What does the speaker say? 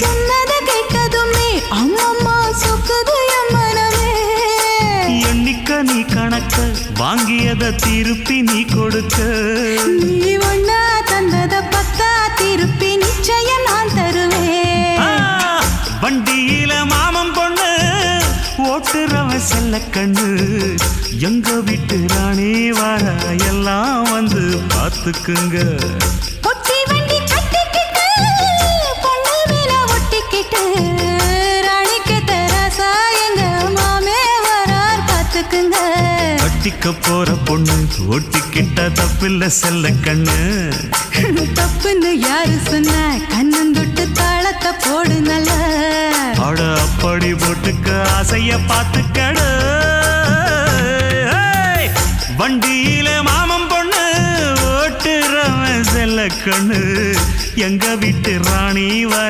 சொன்னதை கேட்டதுமே அம்மம்மா சொக்குது மனமே. எண்ணிக்க நீ கணக்க வாங்கியத திருப்பி நீ கொடுக்க. நீ ஒண்ணா தந்தத பத்தா திருப்பி நிச்சயம் நான் தருவேன். வண்டியில மாமன் பொண்ணு ஓட்டுறவன் செல்ல கண்ணு. எங்க வீட்டு ராணி வர எல்லாம் வந்து பார்த்துக்குங்க. வரார் பார்த்துக்குங்க கட்டிக்க போற பொண்ணு ஒட்டிக்கிட்ட தப்பில்ல செல்ல கண்ணு. தப்புன்னு யாரு சொன்ன? கண்ணந்தொட்டு தாளத்தை போடு நல்ல அட அப்படி போட்டுக்க ஆசைய பார்த்துக்கடு. வண்டியில மாமன் பொண்ணு ஓட்டுறவன் செல்ல கண்ணு. எங்க வீட்டு ராணி வர